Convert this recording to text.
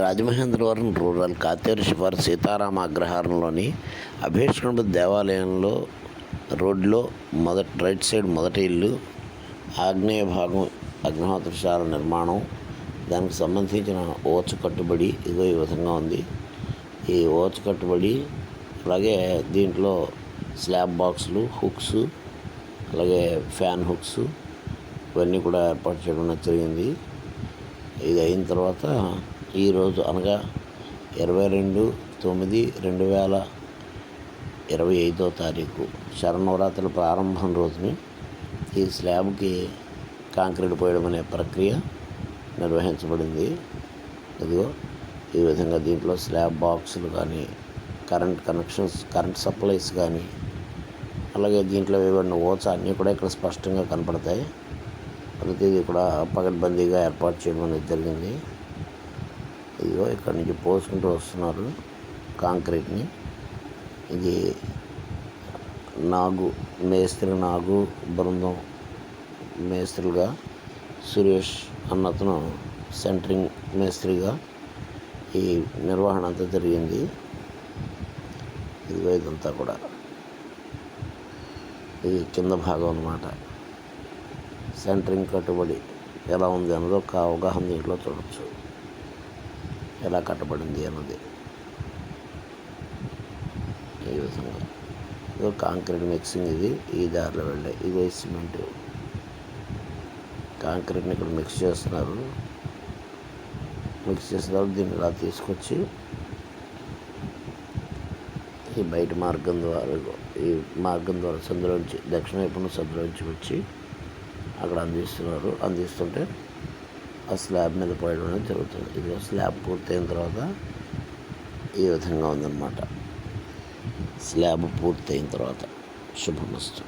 Rajamahendravaram rural Katheru శివారు సీతారామ అగ్రహారంలోని అభీష్ణుడు దేవాలయంలో రోడ్లో మొదటి రైట్ సైడ్ మొదటి ఇల్లు ఆగ్నేయ భాగం అగ్నిహోత్రశాల నిర్మాణం దానికి సంబంధించిన ఓచ కట్టుబడి ఇదో ఈ విధంగా ఉంది. ఈ ఓచ కట్టుబడి అలాగే దీంట్లో స్లాబ్ బాక్సులు హుక్స్ అలాగే ఫ్యాన్ హుక్స్ ఇవన్నీ కూడా ఏర్పాటు చేయడం జరిగింది. ఇది అయిన తర్వాత ఈరోజు అనగా ఇరవై రెండు తొమ్మిది రెండు వేల ఇరవై ఐదో తారీఖు శరణవరాత్రుల ప్రారంభం రోజుని ఈ స్లాబ్కి కాంక్రీట్ పోయడం అనే ప్రక్రియ నిర్వహించబడింది. ఇదిగో ఈ విధంగా దీంట్లో స్లాబ్ బాక్సులు కానీ కరెంట్ కనెక్షన్స్ కరెంట్ సప్లైస్ కానీ అలాగే దీంట్లో వేయబడిన ఓచ అన్నీ కూడా ఇక్కడ స్పష్టంగా కనపడతాయి. ప్రతిదీ కూడా పకడ్బందీగా ఏర్పాటు చేయడం అనేది జరిగింది. ఇదిగో ఇక్కడ నుంచి పోసుకుంటూ వస్తున్నారు కాంక్రీట్ని. ఇది నాగు మేస్త్రి నాగు బృందం మేస్త్రిగా సురేష్ అన్నతను సెంటరింగ్ మేస్త్రిగా ఈ నిర్వహణ అంతా జరిగింది. ఇదిగో ఇదంతా కూడా. ఇది కింద భాగం అన్నమాట. సెంటరింగ్ కట్టుబడి ఎలా ఉంది అన్నదో ఒక అవగాహన దీంట్లో చూడవచ్చు ఎలా కట్టబడింది అన్నది. ఈ విధంగా. ఇది కాంక్రీట్ మిక్సింగ్ ఇది ఈ దారిలో వెళ్ళే ఇదే సిమెంట్. కాంక్రీట్ని ఇక్కడ మిక్స్ చేస్తున్నారు. మిక్స్ చేసిన తర్వాత దీన్ని ఇలా తీసుకొచ్చి ఈ బయట మార్గం ద్వారా ఈ మార్గం ద్వారా సందులోంచి దక్షిణ వైపున సందులోంచి వచ్చి అక్కడ అందిస్తున్నారు. అందిస్తుంటే ఆ స్లాబ్ మీద పోయడం అనేది జరుగుతుంది. ఇది స్లాబ్ పూర్తయిన తర్వాత ఈ విధంగా ఉందన్నమాట. స్లాబ్ పూర్తయిన తర్వాత శుభమస్తు.